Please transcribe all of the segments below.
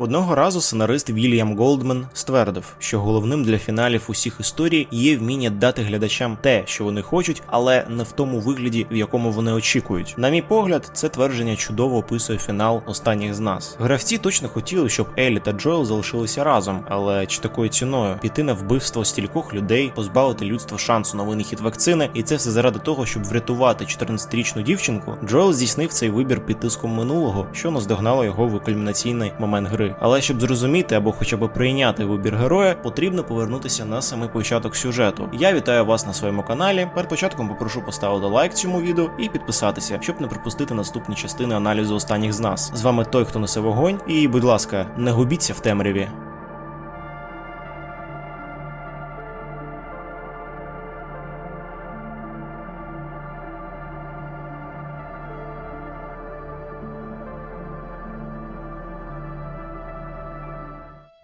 Одного разу сценарист Вільям Голдман ствердив, що головним для фіналів усіх історій є вміння дати глядачам те, що вони хочуть, але не в тому вигляді, в якому вони очікують. На мій погляд, це твердження чудово описує фінал останніх з нас. Гравці точно хотіли, щоб Елі та Джоел залишилися разом, але чи такою ціною піти на вбивство стількох людей, позбавити людство шансу на винахід вакцини, і це все заради того, щоб врятувати 14-річну дівчинку. Джоел здійснив цей вибір під тиском минулого, що наздогнало його в кульмінаційний момент гри. Але щоб зрозуміти або хоча б прийняти вибір героя, потрібно повернутися на самий початок сюжету. Я вітаю вас на своєму каналі. Перед початком попрошу поставити лайк цьому відео і підписатися, щоб не пропустити наступні частини аналізу останніх з нас. З вами той, хто несе вогонь, і будь ласка, не губіться в темряві.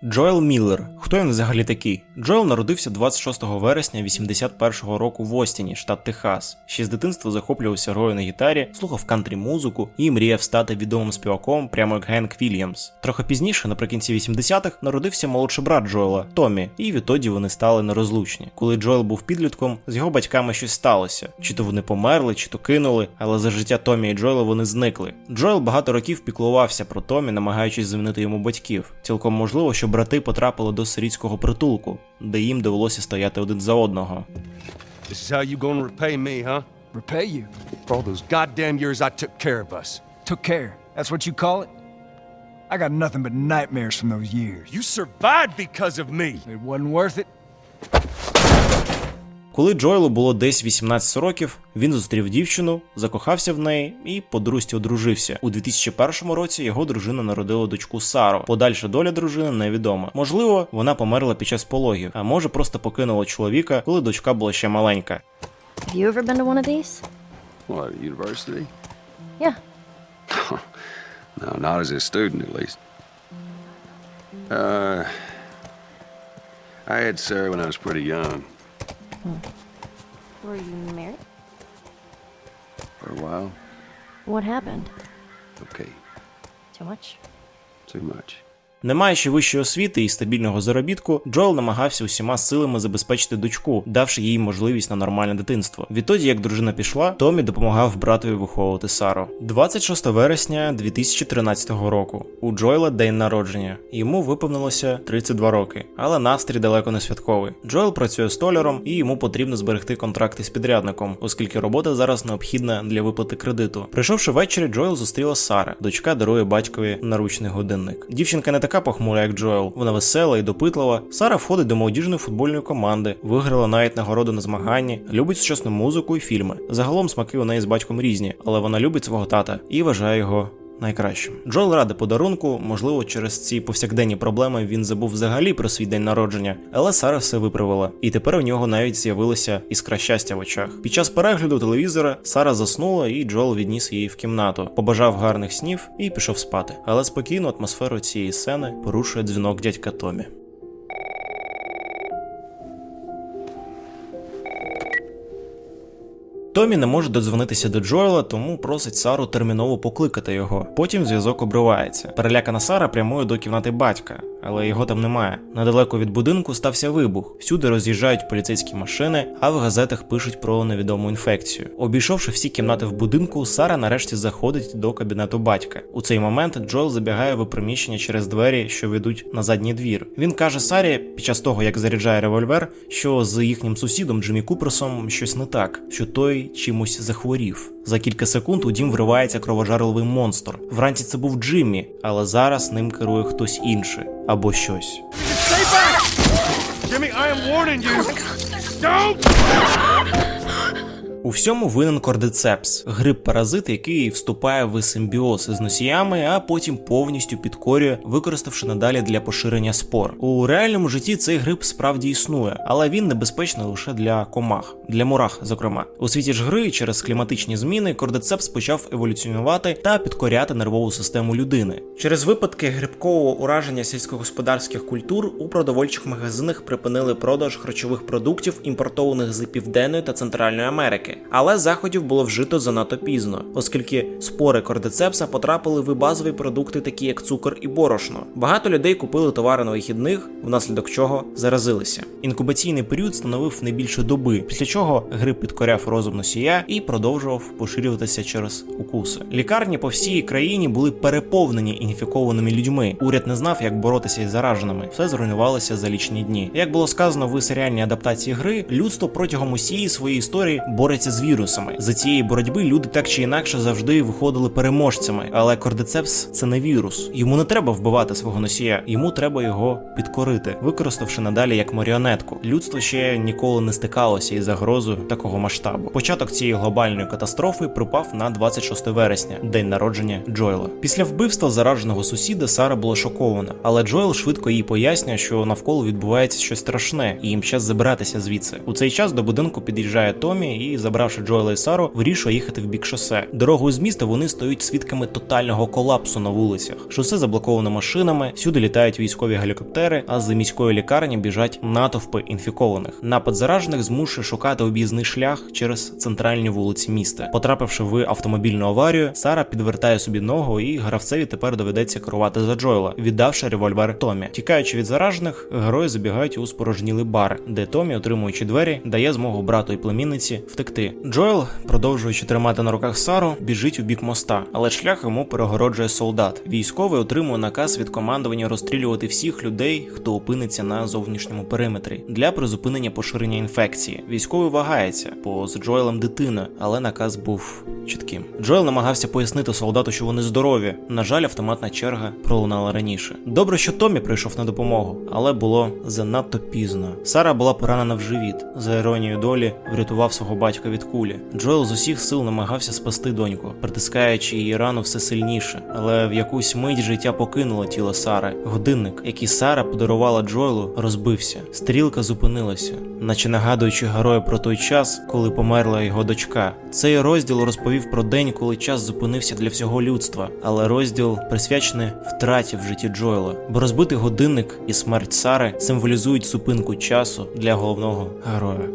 Джоел Міллер. Хто він взагалі такий? Джоел народився 26 вересня 81-го року в Остіні, штат Техас. Ще з дитинства захоплювався грою на гітарі, слухав кантрі музику і мріяв стати відомим співаком, прямо як Генк Вільямс. Трохи пізніше, наприкінці 80-х, народився молодший брат Джоела Томі, і відтоді вони стали нерозлучні. Коли Джоел був підлітком, з його батьками щось сталося. Чи то вони померли, чи то кинули, але за життя Томі і Джоела вони зникли. Джоел багато років піклувався про Томі, намагаючись замінити йому батьків. Цілком можливо, що брати потрапили до сирітського притулку, де їм довелося стояти один за одного. This is how you gonna repay me, huh? Repay you. For all those goddamn years I took care of us. Took care. That's what you call it? I got nothing but nightmares from those years. You survived because of me. It wasn't worth it. Коли Джоелу було десь 18 років, він зустрів дівчину, закохався в неї і по-друзі одружився. У 2001 році його дружина народила дочку Сару. Подальша доля дружини невідома. Можливо, вона померла під час пологів, а може просто покинула чоловіка, коли дочка була ще маленька. Have you ever been to one of these? What, university? Yeah. No, not as a student, at least. Uh, I had Sarah when I was pretty young. Were you married? For a while. What happened? Okay, Too much? too much. Не маючи вищої освіти і стабільного заробітку, Джоел намагався усіма силами забезпечити дочку, давши їй можливість на нормальне дитинство. Відтоді, як дружина пішла, Томі допомагав братові виховувати Сару. 26 вересня 2013 року. У Джоела день народження. Йому виповнилося 32 роки, але настрій далеко не святковий. Джоел працює столяром і йому потрібно зберегти контракти з підрядником, оскільки робота зараз необхідна для виплати кредиту. Прийшовши ввечері, Джоел зустріла Сара. Дочка дарує батькові наручний годинник. Дівчинка не така похмура, як Джоел. Вона весела і допитлива. Сара входить до молодіжної футбольної команди, виграла навіть нагороду на змаганні, любить сучасну музику і фільми. Загалом смаки у неї з батьком різні, але вона любить свого тата і вважає його. Найкращим Джоел ради подарунку, можливо, через ці повсякденні проблеми він забув взагалі про свій день народження, але Сара все виправила, і тепер у нього навіть з'явилося іскра щастя в очах. Під час перегляду телевізора Сара заснула, і Джоел відніс її в кімнату, побажав гарних снів і пішов спати. Але спокійну атмосферу цієї сцени порушує дзвінок дядька Томі. Томі не може додзвонитися до Джоела, тому просить Сару терміново покликати його. Потім зв'язок обривається. Перелякана Сара прямує до кімнати батька, але його там немає. Недалеко від будинку стався вибух. Всюди роз'їжджають поліцейські машини, а в газетах пишуть про невідому інфекцію. Обійшовши всі кімнати в будинку, Сара нарешті заходить до кабінету батька. У цей момент Джоел забігає в приміщення через двері, що ведуть на задній двір. Він каже Сарі під час того, як заряджає револьвер, що з їхнім сусідом Джиммі Куперсом щось не так, що той чимось захворів. За кілька секунд у дім вривається кровожарливий монстр. Вранці це був Джиммі, але зараз ним керує хтось інший або щось. Stay back! Jimmy, I am warning you. Don't! У всьому винен кордицепс, гриб-паразит, який вступає в симбіоз із носіями, а потім повністю підкорює, використавши надалі для поширення спор. У реальному житті цей гриб справді існує, але він небезпечний лише для комах, для мурах, зокрема. У світі ж гри через кліматичні зміни кордицепс почав еволюціонувати та підкоряти нервову систему людини. Через випадки грибкового ураження сільськогосподарських культур у продовольчих магазинах припинили продаж харчових продуктів, імпортованих з Південної та Центральної Америки. Але заходів було вжито занадто пізно, оскільки спори кордицепса потрапили в базові продукти, такі як цукор і борошно. Багато людей купили товари на вихідних, внаслідок чого заразилися. Інкубаційний період становив не більше доби, після чого грип підкоряв розум носія і продовжував поширюватися через укуси. Лікарні по всій країні були переповнені інфікованими людьми. Уряд не знав, як боротися із зараженими. Все зруйнувалося за лічні дні. Як було сказано в серіальній адаптації гри, людство протягом усієї своєї історії бореться з вірусами. За цієї боротьби люди так чи інакше завжди виходили переможцями. Але кордицепс це не вірус. Йому не треба вбивати свого носія, йому треба його підкорити, використавши надалі як маріонетку. Людство ще ніколи не стикалося із загрозою такого масштабу. Початок цієї глобальної катастрофи припав на 26 вересня, день народження Джойла. Після вбивства зараженого сусіда Сара була шокована, але Джоел швидко їй пояснює, що навколо відбувається щось страшне, і їм час забиратися звідси. У цей час до будинку під'їжджає Томі і, забравши Джоела і Сару, вирішує їхати в бік шосе. Дорогою з міста вони стають свідками тотального колапсу на вулицях. Шосе заблоковано машинами, всюди літають військові гелікоптери, а з міської лікарні біжать натовпи інфікованих. Напад заражених змушує шукати об'їзний шлях через центральні вулиці міста. Потрапивши в автомобільну аварію, Сара підвертає собі ногу, і гравцеві тепер доведеться керувати за Джойла, віддавши револьвер Томі. Тікаючи від заражених, герої забігають у спорожнілий бар, де Томі, отримуючи двері, дає змогу брату і племінниці втекти. Джоел, продовжуючи тримати на руках Сару, біжить у бік моста, але шлях йому перегороджує солдат. Військовий отримує наказ від командування розстрілювати всіх людей, хто опиниться на зовнішньому периметрі, для призупинення поширення інфекції. Військовий вагається, бо з Джоелем дитина, але наказ був чітким. Джоел намагався пояснити солдату, що вони здорові. На жаль, автоматна черга пролунала раніше. Добре, що Томі прийшов на допомогу, але було занадто пізно. Сара була поранена в живіт. За іронією долі врятував свого батька від кулі. Джоел з усіх сил намагався спасти доньку, притискаючи її рану все сильніше. Але в якусь мить життя покинуло тіло Сари. Годинник, який Сара подарувала Джоелу, розбився. Стрілка зупинилася, наче нагадуючи героя про той час, коли померла його дочка. Цей розділ розповів про день, коли час зупинився для всього людства, але розділ присвячений втраті в житті Джоела, бо розбитий годинник і смерть Сари символізують зупинку часу для головного героя.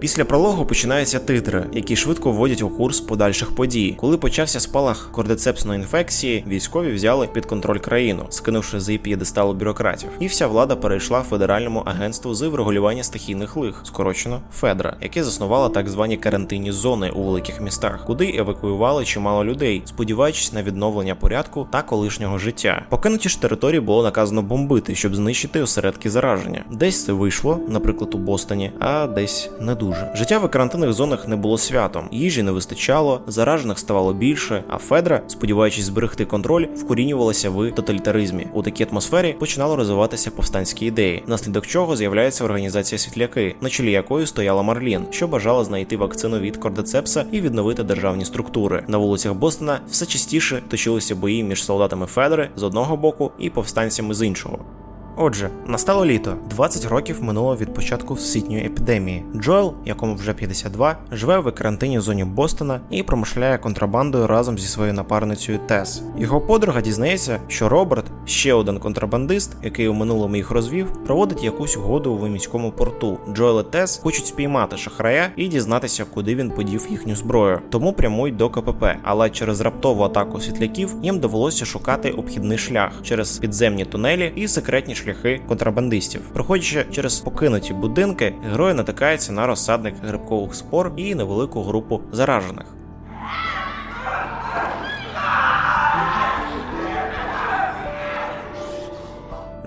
Після прологу починаються титри, які швидко вводять у курс подальших подій. Коли почався спалах кордицепсної інфекції, військові взяли під контроль країну, скинувши з п'єдесталу бюрократів. І вся влада перейшла федеральному агентству з врегулювання стихійних лих, скорочено Федра, яке заснувало так звані карантинні зони у великих містах, куди евакуювали чимало людей, сподіваючись на відновлення порядку та колишнього життя. Покинуті ж території було наказано бомбити, щоб знищити осередки зараження. Десь це вийшло, наприклад, у Бостоні, а десь не дуже. Життя в карантинних зонах не було святом, їжі не вистачало, заражених ставало більше. А Федра, сподіваючись зберегти контроль, вкорінювалася в тоталітаризмі. У такій атмосфері починало розвиватися повстанські ідеї, внаслідок чого з'являється організація світляки, на чолі якої стояла Марлін, що бажала знайти вакцину від кордицепса і відновити державні структури. На вулицях Бостона все частіше точилися бої між солдатами Федри з одного боку і повстанцями з іншого. Отже, настало літо. 20 років минуло від початку всесвітньої епідемії. Джоел, якому вже 52, живе в карантині зоні Бостона і промишляє контрабандою разом зі своєю напарницею Тес. Його подруга дізнається, що Роберт, ще один контрабандист, який у минулому їх розвів, проводить якусь угоду у міському порту. Джоел і Тес хочуть спіймати шахрая і дізнатися, куди він подів їхню зброю. Тому прямують до КПП. Але через раптову атаку світляків їм довелося шукати обхідний шлях через підземні тунелі і секретні шляхи контрабандистів. Проходячи через покинуті будинки, герої натикаються на розсадник грибкових спор і невелику групу заражених.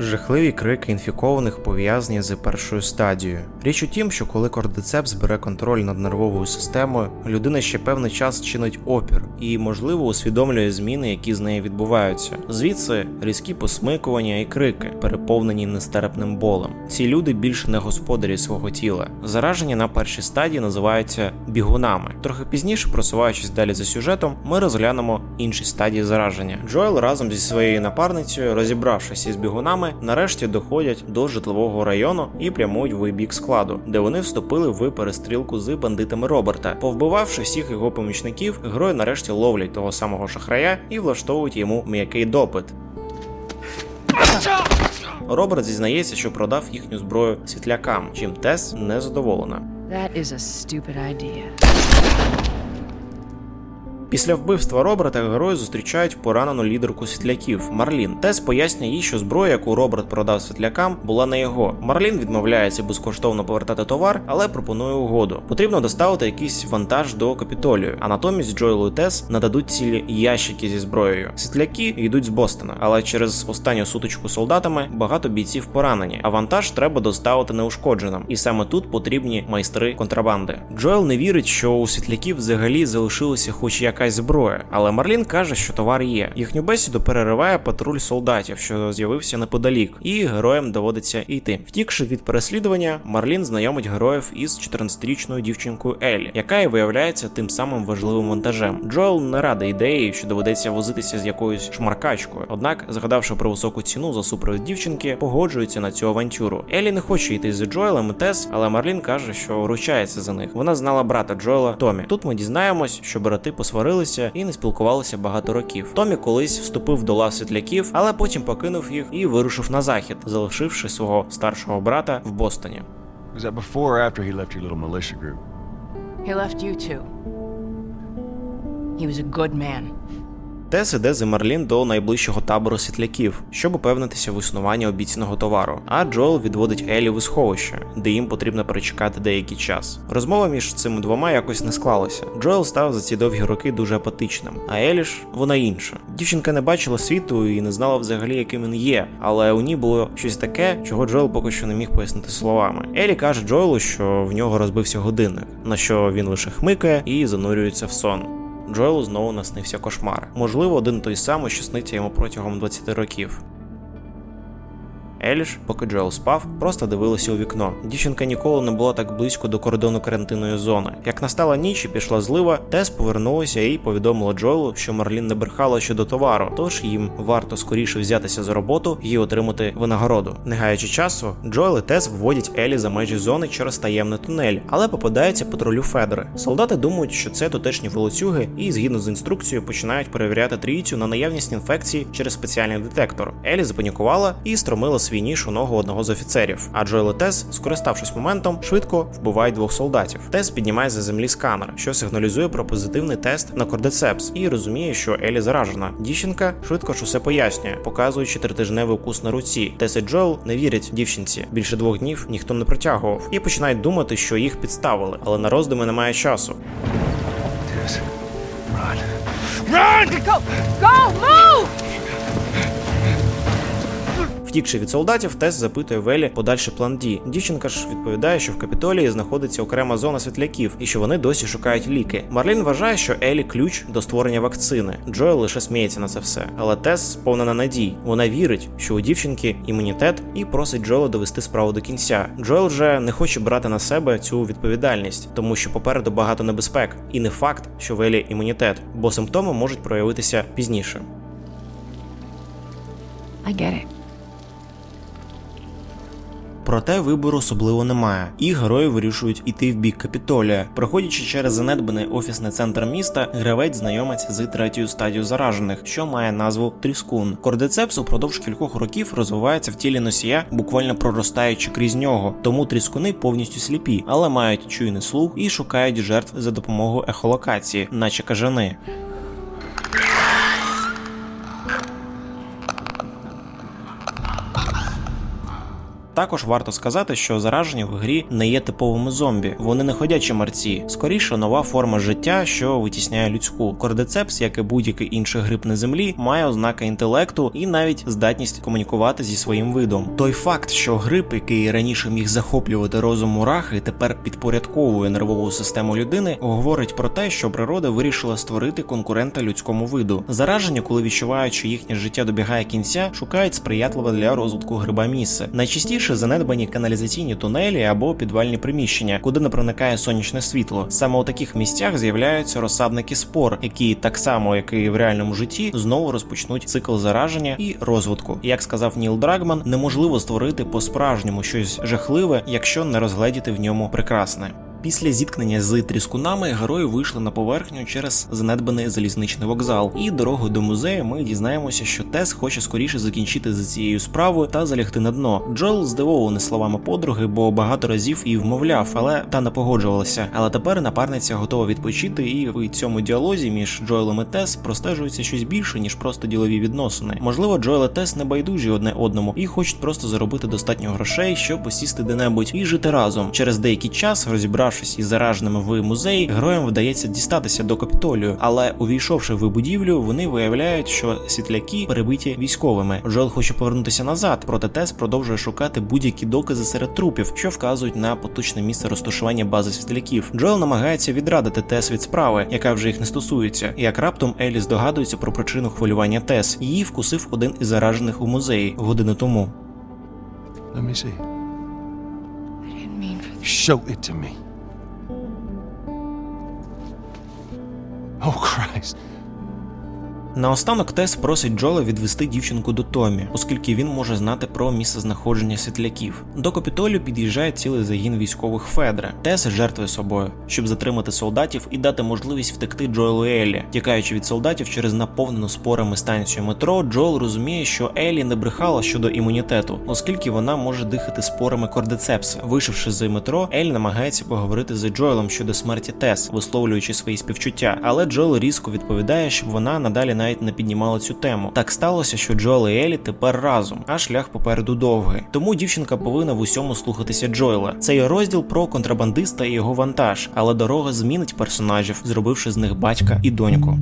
Жахливі крики інфікованих пов'язані з першою стадією. Річ у тім, що коли кордицепс бере контроль над нервовою системою, людина ще певний час чинить опір і, можливо, усвідомлює зміни, які з нею відбуваються. Звідси різкі посмикування і крики, переповнені нестерпним болем. Ці люди більше не господарі свого тіла. Заражені на першій стадії називаються бігунами. Трохи пізніше, просуваючись далі за сюжетом, ми розглянемо інші стадії зараження. Джоел разом зі своєю напарницею, розібравшись із бігунами, нарешті доходять до житлового району і прямують в бік складу, де вони вступили в перестрілку з бандитами Роберта. Повбивавши всіх його помічників, герої нарешті ловлять того самого шахрая і влаштовують йому м'який допит. Роберт зізнається, що продав їхню зброю світлякам, чим Тес не задоволена. That is a stupid idea. Після вбивства Роберта герої зустрічають поранену лідерку світляків Марлін. Тес пояснює їй, що зброя, яку Роберт продав світлякам, була не його. Марлін відмовляється безкоштовно повертати товар, але пропонує угоду. Потрібно доставити якийсь вантаж до капітолію, а натомість Джоелу і Тес нададуть цілі ящики зі зброєю. Світляки йдуть з Бостона, але через останню сутичку з солдатами багато бійців поранені, а вантаж треба доставити неушкодженим. І саме тут потрібні майстри контрабанди. Джоел не вірить, що у світляків взагалі залишилася хоч якась зброя, але Марлін каже, що товар є. Їхню бесіду перериває патруль солдатів, що з'явився неподалік, і героям доводиться йти. Втікши від переслідування, Марлін знайомить героїв із 14-річною дівчинкою Елі, яка і виявляється тим самим важливим вантажем. Джоел не рада ідеї, що доведеться возитися з якоюсь шмаркачкою. Однак, згадавши про високу ціну за супровід дівчинки, погоджується на цю авантюру. Елі не хоче йти з Джоелем і Тес, але Марлін каже, що ручається за них. Вона знала брата Джоела Томі. Тут ми дізнаємось, що брати посварилися і не спілкувалися багато років. Томі колись вступив до лав світляків, але потім покинув їх і вирушив на захід, залишивши свого старшого брата в Бостоні. Was that before or after he left your little militia group? He left you too. He was a good man. Тес іде з Марлін до найближчого табору світляків, щоб упевнитися в існуванні обіцяного товару. А Джоел відводить Елі в сховище, де їм потрібно перечекати деякий час. Розмова між цими двома якось не склалася. Джоел став за ці довгі роки дуже апатичним, а Елі ж вона інша. Дівчинка не бачила світу і не знала взагалі, яким він є, але у ній було щось таке, чого Джоел поки що не міг пояснити словами. Елі каже Джоелу, що в нього розбився годинник, на що він лише хмикає і занурюється в сон. Джоелу знову наснився кошмар. Можливо, один той самий, що сниться йому протягом 20 років. Еліш, поки Джоел спав, просто дивилася у вікно. Дівчинка ніколи не була так близько до кордону карантинної зони. Як настала ніч і пішла злива, Тес повернулася і повідомила Джоелу, що Марлін не брехала щодо товару, тож їм варто скоріше взятися за роботу і отримати винагороду. Не гаючи часу, Джоел і Тес вводять Елі за межі зони через таємний тунель, але попадаються патрулю Федери. Солдати думають, що це тутешні волоцюги, і згідно з інструкцією починають перевіряти трійцю на наявність інфекції через спеціальний детектор. Елі запанікувала і стромила свій ніж у ногу одного з офіцерів. А Джоел і Тес, скориставшись моментом, швидко вбивають двох солдатів. Тес піднімає за землі сканер, що сигналізує про позитивний тест на кордицепс, і розуміє, що Елі заражена. Дівчинка швидко ж усе пояснює, показуючи тритижневий укус на руці. Тес і Джоел не вірять дівчинці. Більше двох днів ніхто не притягував і починають думати, що їх підставили, але на роздуми немає часу. Run. Run! Go! Go! Move! Втікши від солдатів, Тес запитує Велі подальший план дій. Дівчинка ж відповідає, що в капітолії знаходиться окрема зона світляків і що вони досі шукають ліки. Марлін вважає, що Елі ключ до створення вакцини. Джоел лише сміється на це все. Але Тес сповнена надій. Вона вірить, що у дівчинки імунітет і просить Джоела довести справу до кінця. Джоел же не хоче брати на себе цю відповідальність, тому що попереду багато небезпек, і не факт, що в Елі імунітет, бо симптоми можуть проявитися пізніше. I get it. Проте вибору особливо немає, і герої вирішують іти в бік капітолія. Проходячи через занедбаний офісний центр міста, гравець знайомиться з третьою стадією заражених, що має назву Тріскун. Кордицепс упродовж кількох років розвивається в тілі носія, буквально проростаючи крізь нього. Тому тріскуни повністю сліпі, але мають чуйний слух і шукають жертв за допомогою ехолокації, наче кажани. Також варто сказати, що заражені в грі не є типовими зомбі, вони не ходячі мерці, скоріше нова форма життя, що витісняє людську. Кордицепс, як і будь-який інший гриб на землі, має ознаки інтелекту і навіть здатність комунікувати зі своїм видом. Той факт, що гриб, який раніше міг захоплювати розум мурахи, тепер підпорядковує нервову систему людини, говорить про те, що природа вирішила створити конкурента людському виду. Заражені, коли відчувають, що їхнє життя добігає кінця, шукають сприятливе для розвитку гриба місце. Найчастіше занедбані каналізаційні тунелі або підвальні приміщення, куди не проникає сонячне світло. Саме у таких місцях з'являються розсадники спор, які так само, як і в реальному житті, знову розпочнуть цикл зараження і розвитку. Як сказав Ніл Драгман, неможливо створити по-справжньому щось жахливе, якщо не розгледіти в ньому прекрасне. Після зіткнення з тріскунами герої вийшли на поверхню через занедбаний залізничний вокзал. І дорогою до музею ми дізнаємося, що Тес хоче скоріше закінчити за цією справою та залягти на дно. Джоел здивований словами подруги, бо багато разів її вмовляв, але та не погоджувалася. Але тепер напарниця готова відпочити, і в цьому діалозі між Джоелом і Тес простежується щось більше ніж просто ділові відносини. Можливо, Джоел і Тес не байдужі одне одному і хочуть просто заробити достатньо грошей, щоб посісти де-небудь і жити разом. Через деякий час, розібравшись із зараженими в музеї, героям вдається дістатися до капітолію, але увійшовши в будівлю, вони виявляють, що світляки перебиті військовими. Джоел хоче повернутися назад, проте Тес продовжує шукати будь-які докази серед трупів, що вказують на поточне місце розташування бази світляків. Джоел намагається відрадити Тес від справи, яка вже їх не стосується. Як раптом Елі здогадується про причину хвилювання Тес. Її вкусив один із заражених у музеї годину тому. Let me see. I didn't mean for this. Show it to me. Oh, Christ. Наостанок Тес просить Джола відвести дівчинку до Томі, оскільки він може знати про місце знаходження світляків. До Капітолію під'їжджає цілий загін військових Федра. Тес жертвує собою, щоб затримати солдатів і дати можливість втекти Джоелу і Еллі. Тікаючи від солдатів через наповнену спорами станцію метро, Джоел розуміє, що Еллі не брехала щодо імунітету, оскільки вона може дихати спорами кордицепса. Вийшовши з метро, Еллі намагається поговорити з Джоелом щодо смерті Тес, висловлюючи свої співчуття. Але Джоел різко відповідає, щоб вона надалі навіть не піднімали цю тему. Так сталося, що Джоел і Елі тепер разом, а шлях попереду довгий. Тому дівчинка повинна в усьому слухатися Джоела. Це є розділ про контрабандиста і його вантаж, але дорога змінить персонажів, зробивши з них батька і доньку.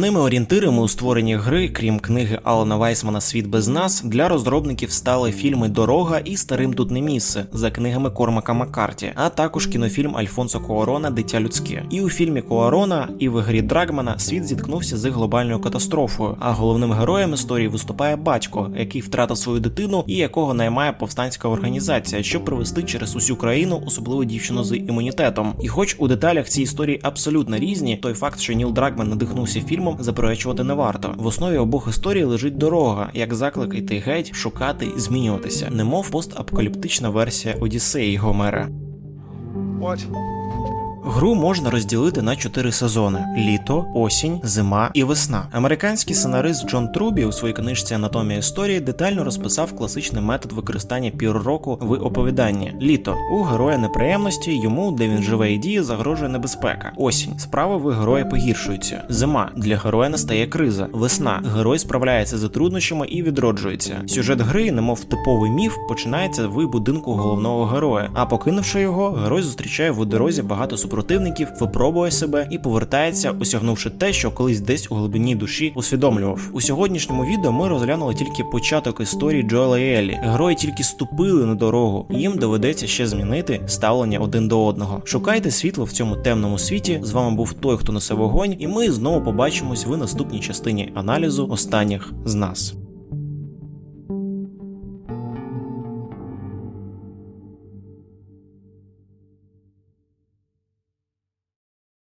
Головними орієнтирами у створенні гри, крім книги Алана Вайсмана Світ без нас, для розробників стали фільми Дорога і Старим тут не місце за книгами Кормака Маккарті, а також кінофільм Альфонсо Куарона Дитя людське. І у фільмі Куарона, і в грі Драгмана світ зіткнувся з глобальною катастрофою. А головним героєм історії виступає батько, який втратив свою дитину і якого наймає повстанська організація, щоб привести через усю країну, особливо дівчину з імунітетом. І хоч у деталях ці історії абсолютно різні, той факт, що Ніл Драгман надихнувся фільмом, заперечувати не варто. В основі обох історій лежить дорога, як заклик йти геть, шукати змінюватися, немов постапокаліптична версія Одіссеї Гомера. What? Гру можна розділити на чотири сезони: літо, осінь, зима і весна. Американський сценарист Джон Трубі у своїй книжці Анатомія історії детально розписав класичний метод використання півроку в оповіданні. Літо у героя неприємності, йому, де він живе і діє, загрожує небезпека. Осінь справи в героя погіршуються. Зима для героя настає криза. Весна герой справляється з труднощами і відроджується. Сюжет гри, немов типовий міф, починається в будинку головного героя. А покинувши його, герой зустрічає в дорозі багато супротивників, випробує себе і повертається, осягнувши те, що колись десь у глибині душі усвідомлював. У сьогоднішньому відео ми розглянули тільки початок історії Джоела і Елі. Герої тільки ступили на дорогу, їм доведеться ще змінити ставлення один до одного. Шукайте світло в цьому темному світі. З вами був той, хто несе вогонь, і ми знову побачимось в наступній частині аналізу останніх з нас.